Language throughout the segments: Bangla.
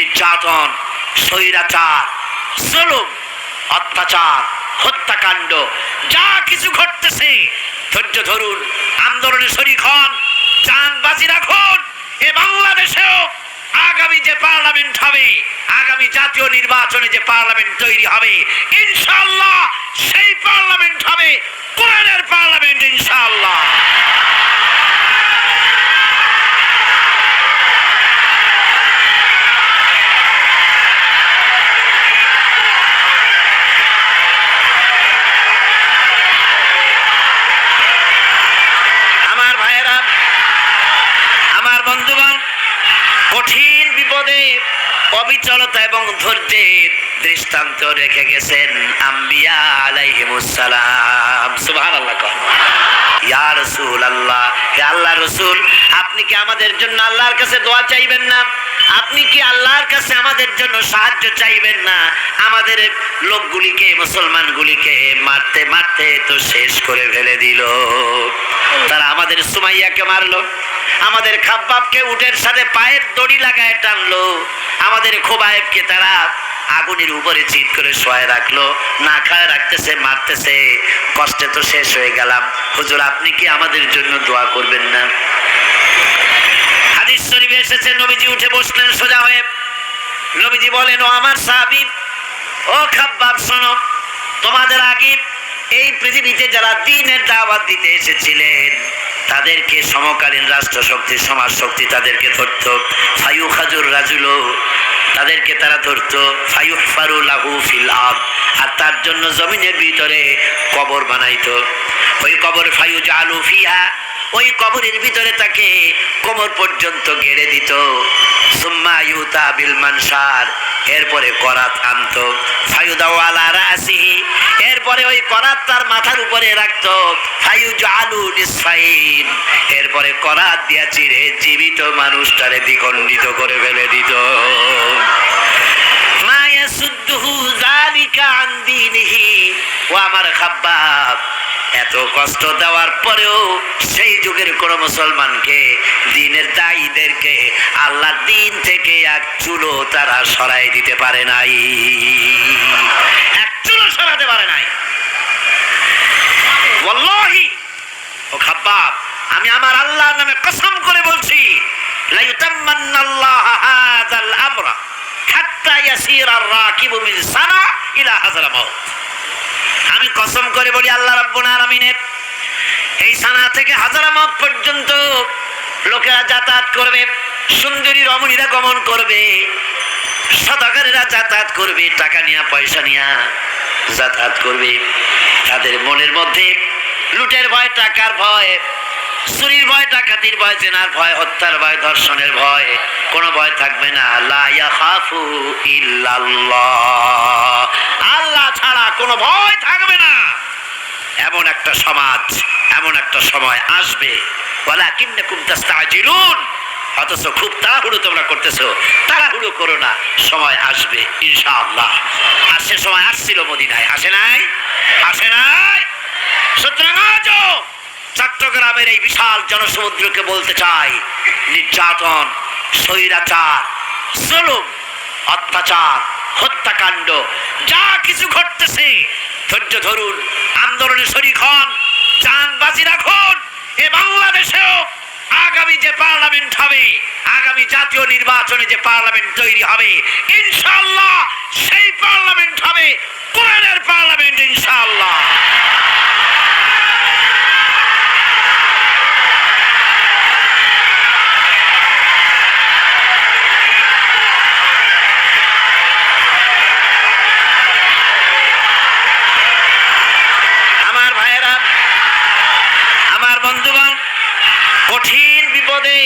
নির্যাতন, স্বৈরাচার, জুলুম, অত্যাচার, হত্যাকাণ্ড, যা কিছু ঘটতেছে। ধৈর্য ধরুন, আন্দোলনে শরিক হন চান বাজি রাখুন, এ বাংলাদেশেও আগামী যে পার্লামেন্ট হবে, আগামী জাতীয় নির্বাচনে যে পার্লামেন্ট তৈরি হবে ইনশাল্লাহ সেই পার্লামেন্ট হবে, কোরআনের পার্লামেন্ট ইনশাআল্লাহ আমার ভাইয়েরা আমার বন্ধুগণ বিপদে অবিচলতা এবং ধৈর্যের দৃষ্টান্ত রেখে গেছেন আম্বিয়া আলাইহিমুসসালাম। সুবহানাল্লাহ কর। ইয়া রাসূল আল্লাহ হে আল্লাহ রসুল, আপনি কি আমাদের জন্য আল্লাহর কাছে দোয়া চাইবেন না? আপনি কি আল্লাহর কাছে আমাদের জন্য সাহায্য চাইবেন না? আমাদের লোকগুলিকে, মুসলমানগুলিকে মারতে মারতে তো শেষ করে ফেলে দিল। তারা আমাদের সুমাইয়াকে মারলো। আমাদের খাব্বাবকে উটের সাথে পায়ের দড়ি লাগায় টানলো। আমাদের খোবায়েবকে তারা আগুনের উপরে চিত করে শোয়ায় রাখল। না খায়, রাখতেছে, মারতেছে। কষ্টে তো শেষ হয়ে গেলাম। হুজুর, আপনি কি আমাদের জন্য দোয়া করবেন না? হাদিস শরীফে এসেছে, নবীজি উঠে বসলেন সোজা হয়ে। নবীজি বলেন, ও আমার সাহাবী, ও খাব্বাব, শোনো, তোমাদের আগে এই পৃথিবীতে যারা দিনের দাওয়াত দিতে এসেছিলেন তাদেরকে সমকালীন রাষ্ট্র শক্তি সমাজ শক্তি তাদেরকে ধরত। ফায়ু খাজুর রাজুলো তাদেরকে তারা ধরত। ফায়ু ফারু লাহু ফিল আব আর তার জন্য জমিনের ভিতরে কবর বানাইতো। ওই কবর ফায়ু জালু ফিয়া ওই কবরের ভিতরে তাকে কোমর পর্যন্ত গেড়ে দিত। সুম্মা ইউতা বিল মানসার, এরপরে করাত আনতো। ফায়ুদাওয়ালা রাসিহি, এরপরে ওই করাত তার মাথার উপরে রাখতো। ফায়ু জালু নিসফাইন, এরপরে করাত দিয়া চিরে জীবিত মানুষটারে দ্বিখণ্ডিত করে ফেলে দিত। আমার খাব্বাব, এত কষ্ট দেওয়ার পরেও সেই যুগের কোন মুসলমানকে, দিনের দায়ীদেরকে আল্লাহ দিন থেকে এক চুলো তারা সরাই দিতে পারে নাই। এক চুলো সরাতে পারে নাই। ও খাব্বাব, আমি আমার আল্লাহর নামে কসম করে বলছি লা ইউতাম্মান্নাল্লাহ হাযাল আমরা। আমি কসম করে বলি, আল্লাহ রাব্বুল আলামিনের এই সানা থেকে হাজারা পর্যন্ত লোকেরা যাতায়াত করবে, সুন্দরী রমণীরা গমন করবে সদাগারেরা যাতায়াত করবে, টাকা নিয়া, পয়সা নিয়া যাতায়াত করবে। তাদের মনের মধ্যে লুটের ভয়, টাকার ভয় চুরির ভয়, ডাকাতির ভয়, জেনার ভয়, হত্যার ভয়, ধর্ষণের ভয়, কোনো ভয় থাকবে না। আল্লাহ ছাড়া কোনো ভয় থাকবে না। এমন একটা সমাজ, এমন একটা সময় আসবে। বলা কিন্নে কুমতাস্তাজিলুন অথচ খুব তাড়াহুড়ো তোমরা করতেছো। তাড়াহুড়ো করো না, সময় আসবে, ইনশাআল্লাহ। আর সে সময় আসছিল মদিনায়। আসে নাই? আসে নাই? সুতরাং চট্টগ্রামের এই বিশাল জনসমুদ্রকে বলতে চাই, নির্যাতন, স্বৈরাচার, জুলুম, অত্যাচার, হত্যাকাণ্ড, যা কিছু ঘটতেছে, ধৈর্য ধরুন, আন্দোলনে শরিক হন চান বাজি রাখুন, এ বাংলাদেশেও আগামী যে পার্লামেন্ট হবে, আগামী জাতীয় নির্বাচনে যে পার্লামেন্ট তৈরি হবে ইনশাল্লাহ সেই পার্লামেন্ট হবে, কোরআনের পার্লামেন্ট ইনশাআল্লাহ আমার ভাইয়েরা আমার বন্ধুগণ কঠিন বিপদে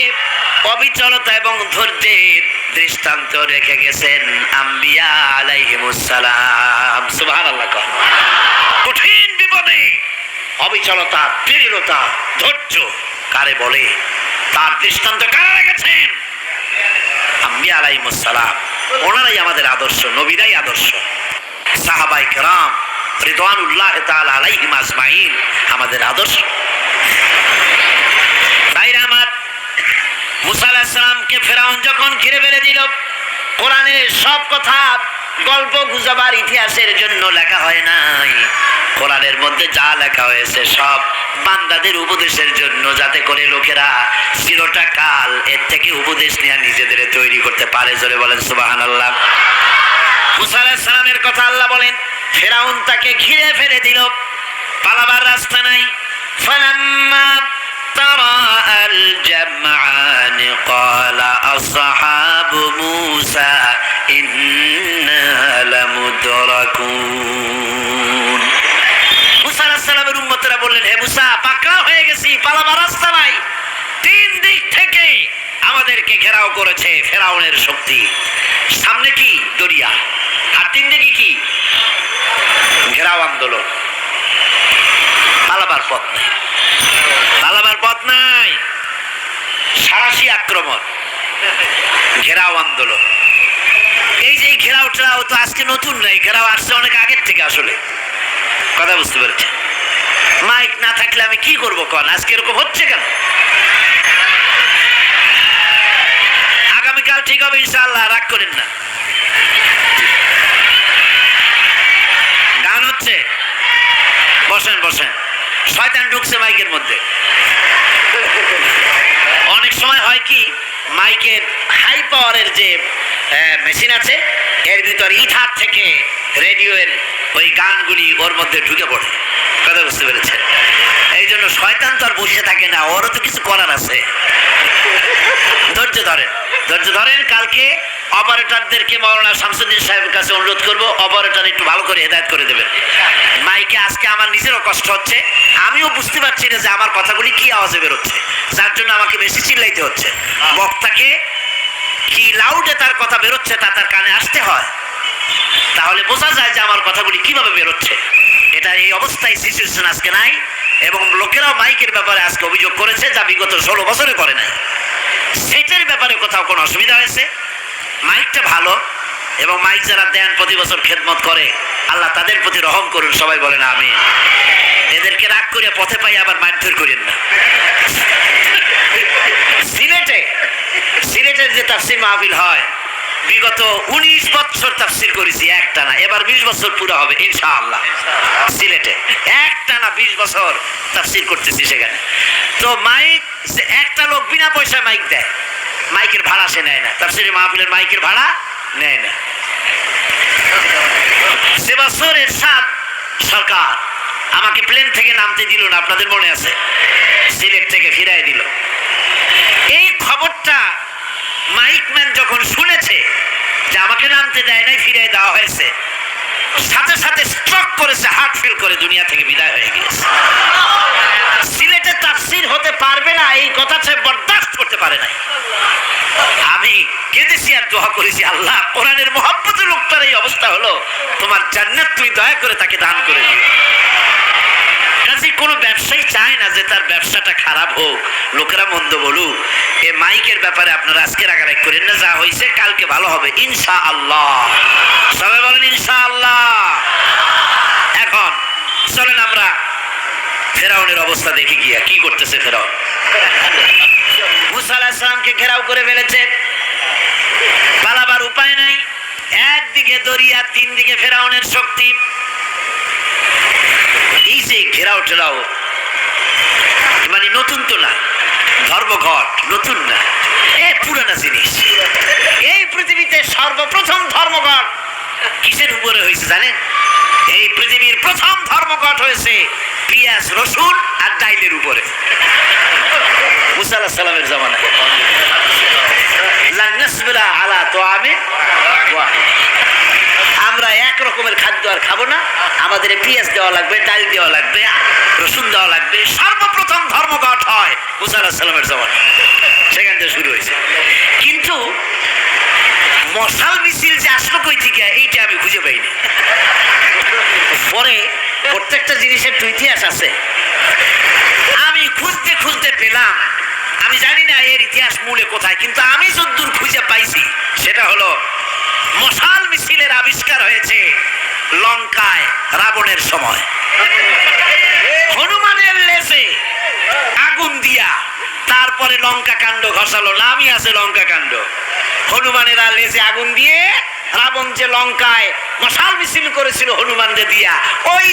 অবিচলতা এবং ধৈর্যের দৃষ্টান্ত রেখে গেছেন আম্বিয়া আলাইহিমুসসালাম সুবহানাল্লাহ কঠিন বিপদে অবিচলতা দৃঢ়তা ধৈর্য কারে বলে? তার দৃষ্টান্ত কারা রেখেছেন? আম্বিয়া আলাইহিমুসসালাম ওনারাই আমাদের আদর্শ, নবীরাই আদর্শ। সাহাবাই কেরাম রিদওয়ানুল্লাহ তাআলা আলাইহিম আজমাইন আমাদের আদর্শ। মুসাল্লাহামকে ফেরাউন যখন ঘিরে ফেলে দিল কোরআনের সব কথা, গল্প গুজবার ইতিহাসের জন্য লেখা হয় নাই। কোরআনের মধ্যে যা লেখা হয়েছে সব বান্দাদের উপদেশের জন্য, যাতে করে লোকেরা চিরটা কাল এর থেকে উপদেশ নেওয়া নিজেদের তৈরি করতে পারে। জোরে বলেন সুবাহান আল্লাহ মুসালামের কথা আল্লাহ বলেন, ফেরাউন তাকে ঘিরে ফেলে দিল, পালাবার রাস্তা নাই। ফালাম্মা তারা الجمعان قال أصحاب موسى إنا لمدركون মুসা আলাইহিস সালামের উম্মতরা বললেন হে মুসা পাকড়াও হয়ে গেছি পালাবার রাস্তা নাই তিন দিক থেকে আমাদেরকে ঘেরাও করেছে ফেরাউনের শক্তি সামনে কি দরিয়া আর তিন দিকে কি ঘেরাও আন্দোলন পালাবার পথ নাই পালাবার পথ নাই। সারাশি আক্রমণ। ঘেরাও আন্দোলন। এই যে এই ঘেরাও টেরাও তো আজকে নতুন নাই ঘেরাও আসছে অনেক আগের থেকে আসলে। কথা বুঝতে পেরেছেন? মাইক না থাকলে আমি কি করব কন? আজকে এরকম হচ্ছে কেন? আগামীকাল ঠিক হবে ইনশাল্লাহ রাগ করেন না। গান হচ্ছে? বসেন বসেন। শয়তান ঢুকছে মাইকের মধ্যে। অনেক সময় হয় কি, মাইকের হাই পাওয়ারের যে মেশিন আছে, এর ভিতর ইথার থেকে রেডিওয়ের ওই গানগুলি ওর মধ্যে ঢুকে পড়ে। কথা বুঝতে পেরেছেন? এই জন্য শয়তান তো আর বসে থাকে না, ওরও তো কিছু করার আছে। ধৈর্য ধরেন ধৈর্য ধরেন কালকে অপারেটরদেরকে মৌলানা শামসুদ্দিন সাহেবের কাছে অনুরোধ করব, অপারেটর একটু ভালো করে হেদায়ত করে দেবেন। মাইকে আজকে আমার নিজেরও কষ্ট হচ্ছে। আমিও বুঝতে পারছি না যে আমার কথাগুলি কি আওয়াজে বেরোচ্ছে। যার জন্য আমাকে বেশি চিল্লাইতে হচ্ছে। বক্তাকে কি লাউডে তার কথা বেরোচ্ছে তা তার কানে আসতে হয়। তাহলে বোঝা যায় যে আমার কথাগুলি কীভাবে বেরোচ্ছে। এটা এই অবস্থায় সিচুয়েশন আজকে নাই এবং লোকেরাও মাইকের ব্যাপারে আজকে অভিযোগ করেছে যা বিগত ষোলো বছরে করে নাই। সেটের ব্যাপারে কোথাও কোনো অসুবিধা হয়েছে? মাইকটা ভালো এবং মাইক যারা দেন প্রতি বছর খেদমত করে, আল্লাহ তাদের প্রতি রহম করুন, সবাই বলেন আমি এদেরকে রাগ করে পথে পাই আবার মারধর করেন না। সিলেটে, সিলেটের যে তাফসির মাহফিল হয়, বিগত উনিশ বছর তাফসির করেছি, একটা না, এবার বিশ বছর পুরো হবে, ইনশাআল্লাহ, সিলেটে। একটা না, বিশ বছর তাফসির করতেছি সেখানে। তো মাইক একটা লোক বিনা পয়সায় মাইক দেয় মাইকের ভাড়া সে নেয় না। তাফসিরের মাহফিলের মাইকের ভাড়া নেয় না। সে বছর এরশাদ সরকার। আমাকে প্লেন থেকে নামতে দিল না, আপনাদের মনে আছে? সিলেট থেকে ফিরাই দিল। এই খবরটা মাইকম্যান যখন শুনেছে যে আমাকে নামতে দেয় নাই, ফিরিয়ে দেওয়া হয়েছে সাথে সাথে স্ট্রক করেছে হার্ট ফেল করে দুনিয়া থেকে বিদায় হয়ে গিয়েছে। সিলেটে তাফসির হতে পারবে না, এই কথা সে বরদাস্ত করতে পারে নাই। আমি কেঁদেছি আর দোয়া করেছি, আল্লাহ, কোরআনের মহাব্বতের লোকটার এই অবস্থা হলো, তোমার জান্নাত তুমি দয়া করে তাকে দান করে দিও। ব্যবসায়ী চায় না যে তার ব্যবসাটা খারাপ হোক। লোকেরা মন্দ বলুক। এ মাইকের ব্যাপারে আপনারা আজকে রাগারাগ করেন না, যা হয়েছে কালকে ভালো হবে ইনশা আল্লাহ সবাই বলেন ইনশা আল্লাহ এখন, চলেন আমরা ফেরাউনের অবস্থা দেখি গিয়া, কি করতেছে ফেরাউন? মুসা আলাহিসামকে ঘেরাও করে ফেলেছে। পালাবার উপায় নাই। একদিকে দরিয়া তিন দিকে ফেরাউনের শক্তি। এই যে ঘেরাও টেরাও মানে নতুন তো না ধর্মঘট নতুন না, এ পুরানা জিনিস। এই পৃথিবীতে সর্বপ্রথম ধর্মঘট কিসের উপরে হয়েছে জানেন? এই পৃথিবীর প্রথম ধর্মঘট হয়েছে পিয়াজ, রসুন আর ডাইলের উপরে। মুসা আলাহিস সালামের লান্নাসবিলা আলা তো আমি আমরা এক রকমের খাদ্য আর খাব না। আমাদের পেঁয়াজ দেওয়া লাগবে, ডাল দেওয়া লাগবে, রসুন দেওয়া লাগবে, সর্বপ্রথম ধর্মঘট হয় মুসা আলাহ সাল্লামের জমান সেখান থেকে শুরু হয়েছে। কিন্তু মশাল মিছিল যে আসলো কই থেকে, এইটা আমি খুঁজে পাইনি। পরে প্রত্যেকটা জিনিসের তো ইতিহাস আছে। আমি খুঁজতে খুঁজতে পেলাম, আমি জানি না এর ইতিহাস মূলে কোথায়, কিন্তু আমি যদ্দূর খুঁজে পাইছি, সেটা হলো মশাল মিছিলের আবিষ্কার হয়েছে লঙ্কায় রাবণের সময়। হনুমানের লেজে আগুন দিয়া তারপরে লঙ্কা কাণ্ড ঘষালো। নামই আছে লঙ্কা কাণ্ড। হনুমানের লেজে আগুন দিয়ে রাবণ যে লঙ্কায় মশাল মিছিল করেছিল হনুমানদের দিয়া, ওই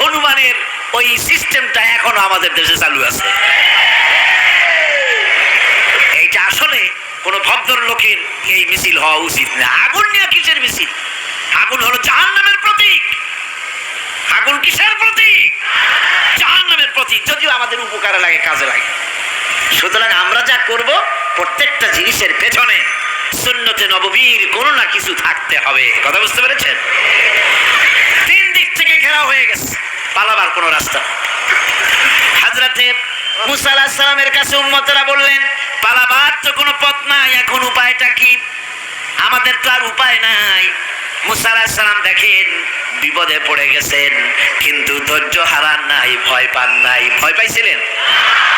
হনুমানের ওই সিস্টেমটা এখনও আমাদের দেশে চালু আছে এইটা আসলে কোন ভদ্র লোকের এই মিছিল হওয়া উচিত না। আগুন নিয়ে কিসের মিছিল? আগুন হলো জাহান নামের প্রতীক। আগুন কিসের প্রতীক? জাহান নামের প্রতীক, যদিও আমাদের উপকারে লাগে, কাজে লাগে। সুতরাং আমরা যা করব, প্রত্যেকটা জিনিসের পেছনে সুন্নতে নববীর কোনো না কিছু থাকতে হবে। কথা বুঝতে পেরেছেন? তিন দিক থেকে ঘেরা হয়ে গেছে, পালাবার কোনো রাস্তা হাজরাতে মুসা সালামের কাছে উম্মতেরা বললেন, পালাবার তো কোনো পথ নাই, এখন উপায়টা কি? আমাদের তো আর উপায় নাই। মুসা সালাম দেখেন, বিপদে পড়ে গেছেন, কিন্তু ধৈর্য হারান নাই, ভয় পান নাই। ভয় পাইছিলেন?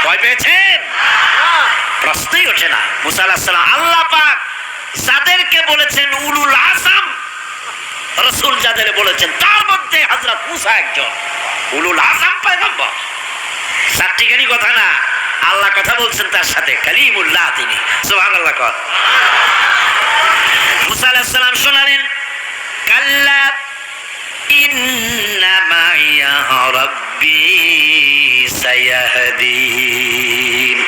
ভয় পেয়েছেন? প্রশ্নই ওঠে না। মুসা আলাহিস সালাম আল্লাহ পাক যাদেরকে বলেছেন উলুল আসাম রসুল যাদের বলেছেন, তার মধ্যে হজরত মুসা একজন। উলুল আসাম পায়গম্বর। চারটিখানি কথা না। আল্লাহ কথা বলছেন তার সাথে। কালিমুল্লাহ তিনি। সোহান আল্লাহ কর মুসা শোনালেন, কাল্লা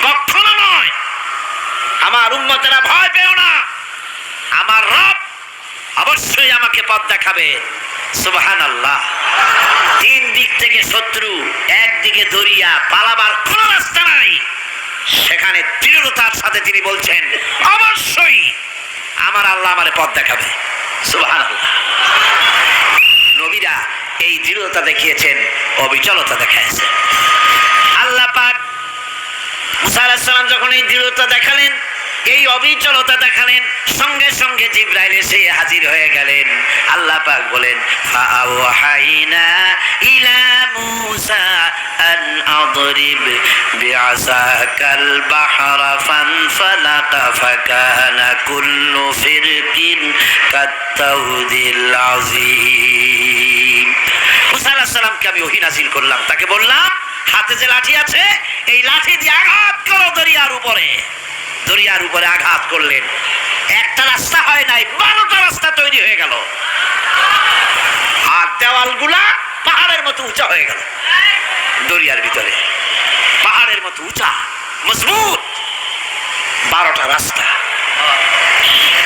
কখনো নয়, আমার উম্মতেরা ভয় পেও না। আমার রব অবশ্যই আমাকে পথ দেখাবে। সুবহান আল্লাহ দিক থেকে শত্রু, একদিকে দরিয়া, পালাবার কোন রাস্তা নাই। সেখানে দৃঢ়তার সাথে তিনি বলছেন, অবশ্যই আমার আল্লাহ আমার পথ দেখাবে। নবীরা এই দৃঢ়তা দেখিয়েছেন, অবিচলতা দেখাইছেন আল্লাহ পাক মুসা যখন এই দৃঢ়তা দেখালেন এই অবিচলতা দেখালেন, সঙ্গে সঙ্গে জিব্রাইল এসে হাজির হয়ে গেলেন। আল্লাহ পাক বলেন ফাআওহাইনা ইলা মূসা আন আদরিব বিআসাকাল বাহরা ফানফালাকা ফাকানা কুল্লু ফিরকিন কাত্তাউদিল আযীম। মুসা আলাহিস সালামকে আমি ওহী নাযিল করলাম। তাকে বললাম, হাতে যে লাঠি আছে, এই লাঠি দিয়ে আঘাত করো দরিয়ার উপরে। দরিয়ার উপরে আঘাত করলেন একটা রাস্তা হয় নাই বারোটা রাস্তা তৈরি হয়ে গেল আর দেওয়ালগুলা পাহাড়ের মতো উঁচা হয়ে গেল দরিয়ার ভিতরে পাহাড়ের মতো উঁচা মজবুত বারোটা রাস্তা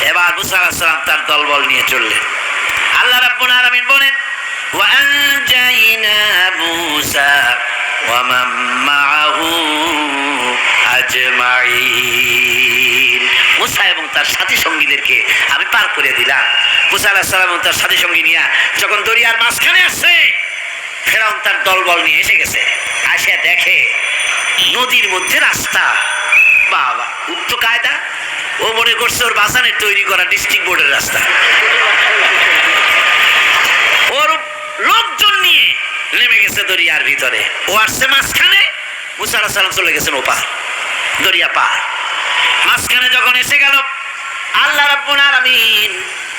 এবার মুসা আলাহিস সালাম তার দলবল নিয়ে চললেন আল্লাহ রাব্বুল আলামিন বলেন وأنجينا موسى ومن معه আজমাইন মুসা এবং তার সাথী সঙ্গীদেরকে আমি পার করে দিলাম। মুসা আলাহ সালাম তার সাথী সঙ্গী নিয়ে যখন দরিয়ার মাঝখানে আসছে, ফেরাউন তার দলবল নিয়ে এসে গেছে। আসিয়া দেখে নদীর মধ্যে রাস্তা। বাবা উক্ত কায়দা? ও মনে করছে ওর বাসানের তৈরি করা ডিস্ট্রিক্ট বোর্ডের রাস্তা। ওর লোকজন নিয়ে নেমে গেছে দরিয়ার ভিতরে। ও আসছে মাঝখানে। মুসা আলাহ সালাম চলে গেছেন ওপার। দরিয়া পার মাঝখানে যখন এসে গেল, আল্লাহ রাব্বুল আলামিন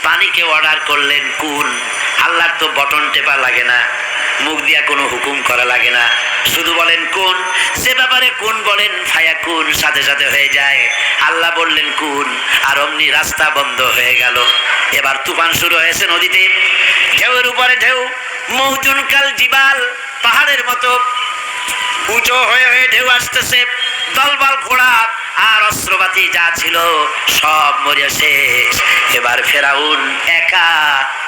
পানিকে অর্ডার করলেন, কোন? আল্লাহর তো বটন টেপা লাগে না, মুখ দিয়া কোনো হুকুম করা লাগে না। শুধু বলেন, কোন? সে ব্যাপারে কোন বলেন ফায়া কোন? সাথে সাথে হয়ে যায়, আল্লাহ বললেন, কোন? আর অমনি রাস্তা বন্ধ হয়ে গেল। এবার তুফান শুরু হয়েছে নদীতে। ঢেউয়ের উপরে ঢেউ মৌজুন কাল জিবাল, পাহাড়ের মতো উঁচু হয়ে হয়ে ঢেউ আসতেছে। দলবল ঘোড়া আর অস্ত্রপাতি যা ছিল সব মরে শেষ। এবার ফেরাউন একা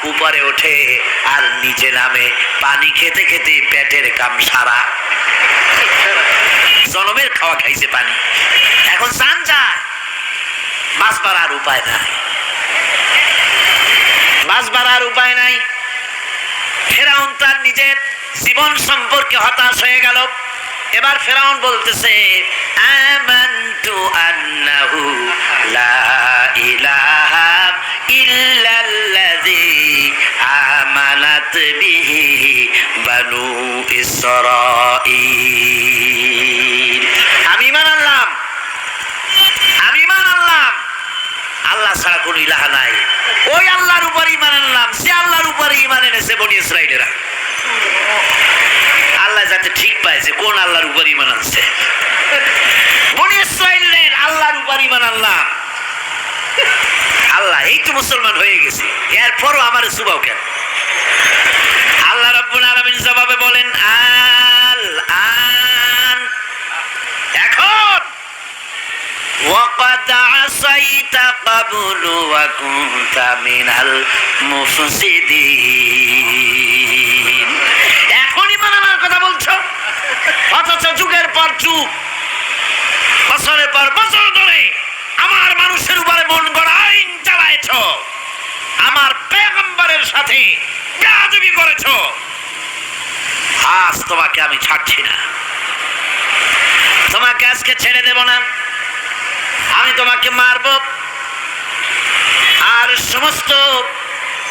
উপরে ওঠে আর নিচে নামে পানি খেতে খেতে পেটের কাম সারা। জনমের খাওয়া খাইছে পানি। এখন চান যায়। মাছ মারার উপায় নাই। মাছ মারার উপায় নাই। ফেরাউন তার নিজের জীবন সম্পর্কে হতাশ হয়ে গেল। এবার ফেরাউন বলতেছে আমানতু আন্নাহু লা ইলাহা ইল্লাল্লাযী আমানাত বিহি বানু ইসরাঈল আমি ইমান আনলাম। আমি ইমান আনলাম। আল্লাহ ছাড়া কোনো ইলাহা নাই। ওই আল্লাহর উপর ইমান আনলাম। সে আল্লাহর উপরে ইমান এনেছে বনি ইসরায়েলেরা ঠিক পাইছে কোন আল্লাহর উপর ইমান আনছে। বনি ইসরাইলের আল্লাহর উপর ইমান আল্লাহ আল্লাহ এই তো মুসলমান হয়ে গেছি এরপরও আমার সুবাও কেন আল্লাহ রাব্বুল আলামিন জবাবে বলেন আল আন এখন وقد عصيت قبل وكنت من المفسدين এখনই মানানোর কথা বলছো অথচ যুগের পর যুগ বছরের পর বছর ধরে আমার মানুষের উপরে মন গড়া আইন চালাইছ আমার পেগম্বরের সাথে বেয়াদবি করেছ। আজ তোমাকে আমি ছাড়ছি না। তোমাকে আজকে ছেড়ে দেব না। আমি তোমাকে মারব। আর সমস্ত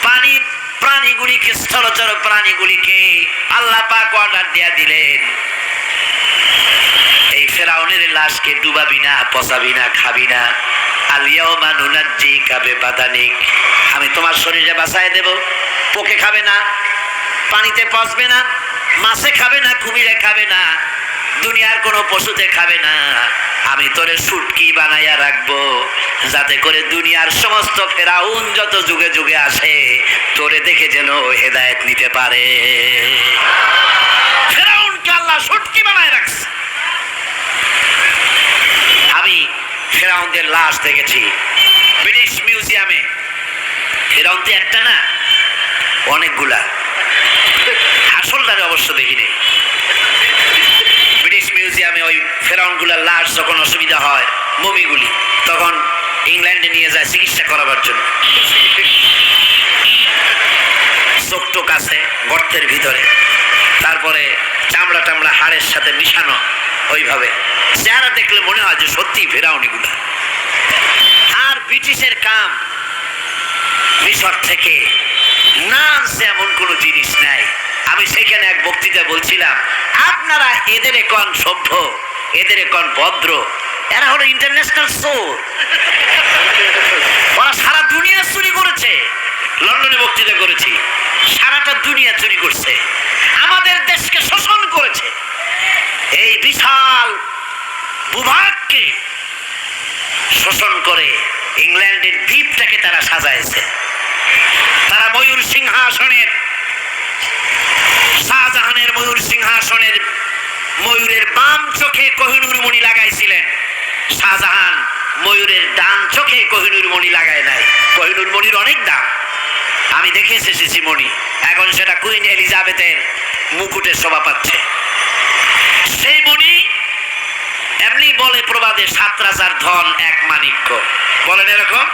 পানি প্রাণীগুলিকে, স্থলচর প্রাণীগুলিকে আল্লাহ পাক অর্ডার দিয়া দিলেন। ফেরাউনের লাশকে ডুবাবি না, পচাবি না, খাবি না। আলিয়াও মানুনাজ্জি কাবে বাদানিক আমি তোমার শরীরে বাসায় দেব। পোকে খাবে না, পানিতে পচবে না, মাছে খাবে না, কুমিরে খাবে না, দুনিয়ার কোনো পশুতে খাবে না। আমি তোরে সুটকি বানাইয়া রাখব, যাতে করে দুনিয়ার সমস্ত ফেরাউন যত যুগে যুগে আসে, তোরে দেখে যেন হেদায়েত নিতে পারে। ফেরাউনকে আল্লাহ সুটকি বানায় রাখছে আমি ফেরাউনদের লাশ দেখেছি। ব্রিটিশ মিউজিয়ামে। ফেরাউন তো একটা না, অনেকগুলা। আসলটারে অবশ্য দেখিনি। ব্রিটিশ মিউজিয়ামে ওই ফেরাউনগুলার লাশ যখন অসুবিধা হয়, মমিগুলি, তখন ইংল্যান্ডে নিয়ে যায় চিকিৎসা করাবার জন্য। চোখ টোক আছে গর্তের ভিতরে। তারপরে চামড়া টামড়া হাড়ের সাথে মিশানো। ওইভাবে। চেহারা দেখলে মনে হয় যে সত্যি ফেরাউনিগুলা আর ব্রিটিশের কাম মিশর থেকে না আনছে এমন কোনো জিনিস নাই। আমি সেখানে এক বক্তৃতা বলছিলাম, আপনারা এদের কন সভ্য, এদের কন ভদ্র, এরা হলো ইন্টারন্যাশনাল সোর ওরা সারা দুনিয়া চুরি করেছে। লন্ডনে বক্তৃতা করেছি, সারাটা দুনিয়া চুরি করছে। আমাদের দেশকে শোষণ করেছে। এই বিশাল ভূভাগকে শোষণ করে ইংল্যান্ডের দ্বীপটাকে তারা সাজাইছে। তারা ময়ূর সিংহাসনের, শাহজাহানের ময়ূর সিংহাসনের ময়ূরের বাম চোখে কোহিনুর মণি লাগাইছিলেন। শাহজাহান ময়ূরের ডান চোখে কোহিনুর মণি লাগায় নাই। কোহিনুর মণির অনেক দাম আমি দেখে এসেছি মণি এখন সেটা কুইন এলিজাবেথের মুকুটের শোভা পাচ্ছে। সেই মণি এমনি বলে প্রবাদে সাত রাজার ধন এক মানিক্য বলেন এরকম?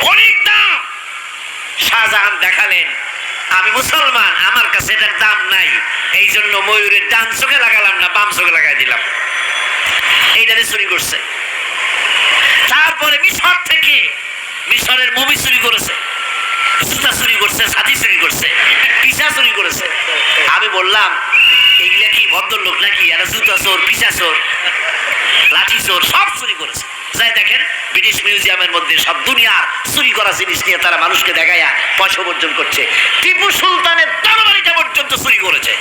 অনেক দাম! শাহজাহান দেখালেন, আমি মুসলমান, আমার কাছে এটার দাম নাই। এই জন্য ময়ূরের ডান চোখে লাগালাম না, বাম চোখে লাগাই দিলাম। এইটারে চুরি করছে। তারপরে মিশর থেকে মিশরের মুভি চুরি করেছে জুতা চুরি করছে সাথী চুরি করছে, পিসা চুরি করেছে। আমি বললাম কি ভদ্রলোক নাকি? এরা জুতা চোর পিসা চোর, লাঠি চোর, সব চুরি করেছে। যাই দেখেন, ব্রিটিশ মিউজিয়ামের মধ্যে সব দুনিয়ার চুরি করা জিনিস নিয়ে তারা মানুষকে দেখাইয়া পয়সা উপার্জন করছে। টিপু সুলতানের তরবারিটা পর্যন্ত চুরি করেছে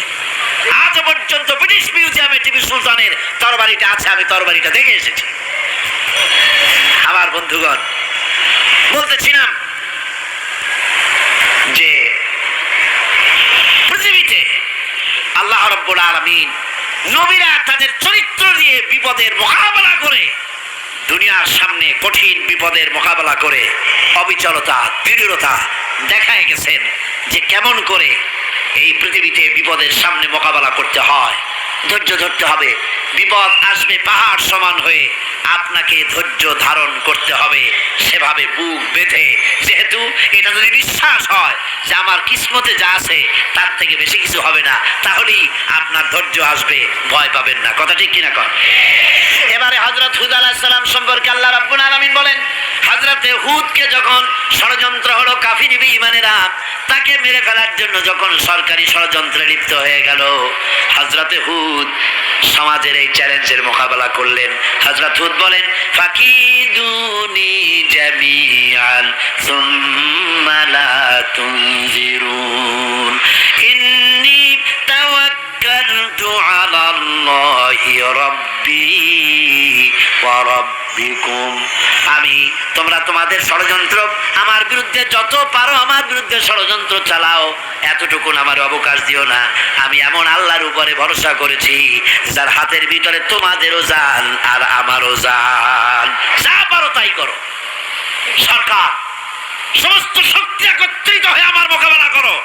আজ পর্যন্ত ব্রিটিশ মিউজিয়ামে টিপু সুলতানের তরবারিটা আছে, আমি তরবারিটা দেখে এসেছি। আমার বন্ধুগণ, বলতেছিলাম যে পৃথিবীতে আল্লাহ রব্বুল আলমিন নবীরা তাদের চরিত্র দিয়ে বিপদের মোকাবেলা করে, দুনিয়ার সামনে কঠিন বিপদের মোকাবেলা করে, অবিচলতা, দৃঢ়তা দেখায় গেছেন যে কেমন করে এই পৃথিবীতে বিপদের সামনে মোকাবেলা করতে হয়। ধৈর্য ধরতে হবে। বিপদ আসবে, পাহাড় সমান হয়ে। আপনাকে ধৈর্য ধারণ করতে হবে। সেভাবে বুক বেঁধে। যেহেতু এটা যদি বিশ্বাস হয় যে আমার কিসমতে যা আছে, তার থেকে বেশি কিছু হবে না, তাহলেই আপনার ধৈর্য আসবে। ভয় পাবেন না। কথা ঠিক কিনা কর এবারে হজরত হুদ আলাহিসাল্লাম সম্পর্কে আল্লাহ রাব্বুল আলামিন বলেন হজরতে হুদকে যখন ষড়যন্ত্র হলো কাফির ইমানেরা তাকে মেরে ফেলার জন্য যখন সরকারি ষড়যন্ত্রে লিপ্ত হয়ে গেল হজরতে হুদ সমাজের এই চ্যালেঞ্জের মোকাবেলা করলেন। হজরত হুদ বলেন, ফাকিদুনি জামিআন, সুম্মা লা তুনজিরুন। ইন্নী তাওয়াক্কালতু রব্বি ওয়া রব্বিকুম আমি তোমরা তোমাদের ষড়যন্ত্র, আমার বিরুদ্ধে যত পারো আমার বিরুদ্ধে ষড়যন্ত্র চালাও। এতটুকু আমার অবকাশ দিও না। আমি এমন আল্লাহর উপরে ভরসা করেছি, যার হাতের ভিতরে তোমাদেরও জান আর আমারও জান। যা পারো তাই করো। সরকার, সমস্ত শক্তি একত্রিত হয়ে আমার মোকাবেলা করো।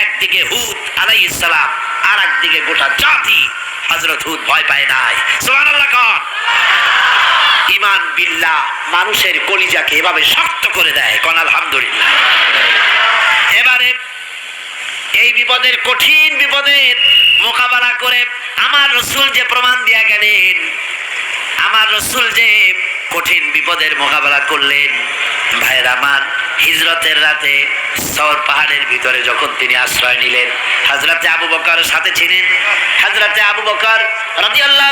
একদিকে হুদ আলাই ইসলাম আর একদিকে গোটা জাতি হজরত হুদ ভয় পায় নাই। সোহান আল্লাহ ইমান বিল্লাহ, মানুষের কলিজাকে এভাবে শক্ত করে দেয়, কন আলহামদুলিল্লাহ। এবারে এই বিপদের, কঠিন বিপদের মোকাবেলা করে আমার রসুল যে প্রমাণ দিয়া গেলেন, আমার রসুল যে কঠিন বিপদের মোকাবেলা করলেন, ভাইয়ের আমার, হিজরতের রাতে সর পাহাড়ের ভিতরে যখন তিনি আশ্রয় নিলেন হাজরাতে আবু বকর সাথে ছিলেন। হাজরাতে আবু বকর রাজি আল্লাহ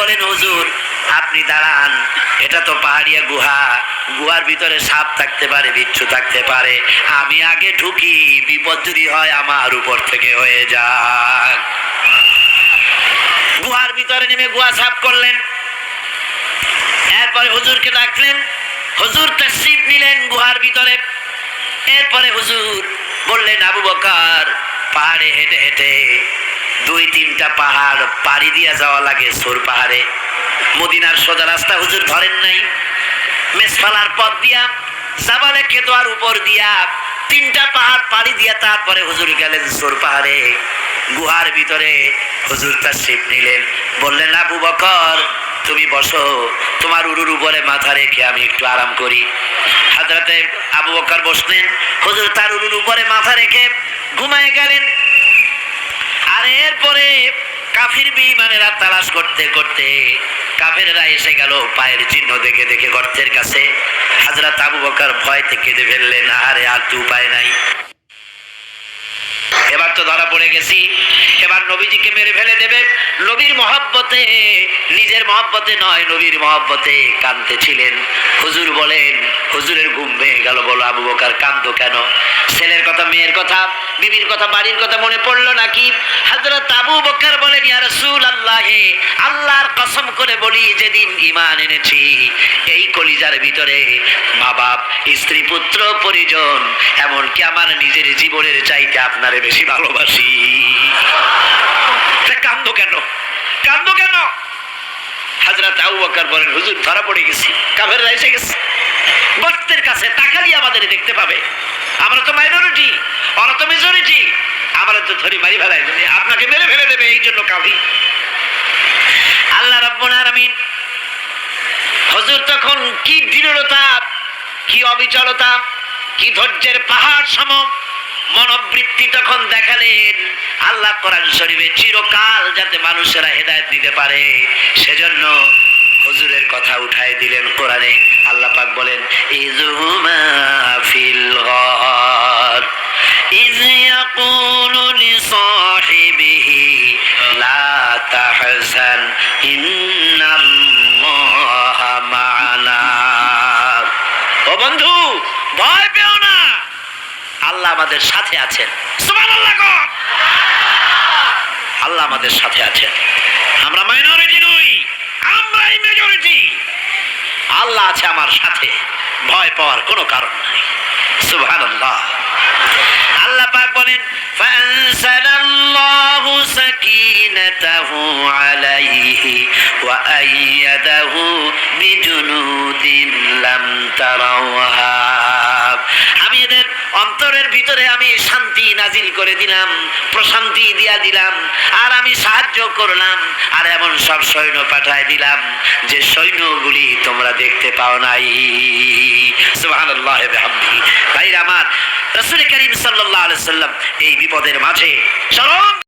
বলেন, হুজুর আপনি দাঁড়ান। এটা তো পাহাড়িয়া গুহা। গুহার ভিতরে সাপ থাকতে পারে, বিচ্ছু থাকতে পারে। আমি আগে ঢুকি, বিপদ যদি হয় আমার উপর থেকে হয়ে যাক। গুহার ভিতরে নেমে গুহা সাফ করলেন। এরপরে হুজুরকে ডাকলেন। হুজুর তশরিফ নিলেন গুহার ভিতরে। এরপরে হুজুর বললেন, আবু বকার, পাহাড়ে হেঁটে হেঁটে দুই তিনটা পাহাড় পাড়ি দিয়া যাওয়া লাগে সোর পাহাড়ে। মদিনার সোজা রাস্তা হুজুর ধরেন নাই। মেসফালার পথ দিয়া জাবালে খেতোয়ার উপর দিয়া, তিনটা পাহাড় পাড়ি দিয়া তারপরে হুজুর গেলেন সোর পাহাড়ে। গুহার ভিতরে হুজুর তার শিপ নিলেন। বললেন, আবু বকর, তুমি বসো, তোমার উরুর উপরে মাথা রেখে আমি একটু আরাম করি। হাজরাতে আবু বকর বসলেন, হুজুর তার উরুর উপরে মাথা রেখে ঘুমায় গেলেন। আর এরপরে কাফির বিমানেরা তালাশ করতে করতে কাফেররা এসে গেল পায়ের চিহ্ন দেখে দেখে গর্তের কাছে। হাজরা তাবু বকার ভয় থেকে কেঁদে ফেললেন আরে আর তো উপায় নাই। তো ধরা পড়ে গেছি। এবার নবীজিকে মেরে ফেলে দেবে। নবীর মহাব্বতে, নিজের মহাব্বতে নয়, নবীর মহাব্বতে কাঁদতে ছিলেন। হুজুর বলেন, হুজুরের ঘুম ভেঙে গেল বলো, আবু বকার কান্দো কেন? ছেলের কথা, মেয়ের কথা, বিবির কথা, বাড়ির কথা মনে পড়ল নাকি? হাজরত আবু বকর বলেন, ইয়া রাসূল আল্লাহে আল্লাহর কসম করে বলি, যেদিন ঈমান এনেছি, এই কলিজার ভিতরে মা বাপ স্ত্রী পুত্র পরিজন, এমনকি আমার নিজের জীবনের চাইতে আপনারে বেশি ভালোবাসি। কান্দো কেন? কান্দো কেন? বকর বলেন, হুজুর, ধরা পড়ে গেছি এসে গেছে। গর্তের কাছে তাকালি আমাদের দেখতে পাবে। আমরা তো মাইনরিটি মেজরিটি আমরা তো ধরি মারি ফেলাই আপনাকে মেরে ফেলে দেবে, এই জন্য কাঁদি। আল্লাহ রব্বুল আলামিন হজুর তখন কি দৃঢ়তা, কি অবিচলতা, কি ধৈর্যের পাহাড় সম মনোবৃত্তি তখন দেখালেন আল্লাহ কোরআন শরীফে চিরকাল যাতে মানুষেরা হেদায়েত নিতে পারে সেজন্য হুজুরের কথা উঠায় দিলেন কোরআনে আল্লাহ পাক বলেন ইজুমা ফিল গর إذ يقول لصاحبه لا تحزن إن الله معنا ও বন্ধু ভয় পেও না আল্লাহ আমাদের সাথে আছেন। আল্লাহ আমাদের সাথে আছেন। আমরা মাইনরিটি নই আমরাই মেজরিটি আল্লাহ আছে আমার সাথে ভয় পাওয়ার কোনো কারণ নাই। সুভান আল্লাহ আল্লাহ পাক বলেন ফানসালাল্লাহু সাকিনাতাহু আলাইহি ওয়া আইয়াদাহু বিজুনুদিন লাম তারাওহা। অন্তরের ভিতরে আমি শান্তি নাজিল করে দিলাম, প্রশান্তি দিয়া দিলাম, আর আমি সাহায্য করলাম, আর এমন সব সৈন্য পাঠায় দিলাম, যে সৈন্যগুলি তোমরা দেখতে পাও নাই। ভাইরা আমার, রসুল করিম সাল্লাম এই বিপদের মাঝে চরম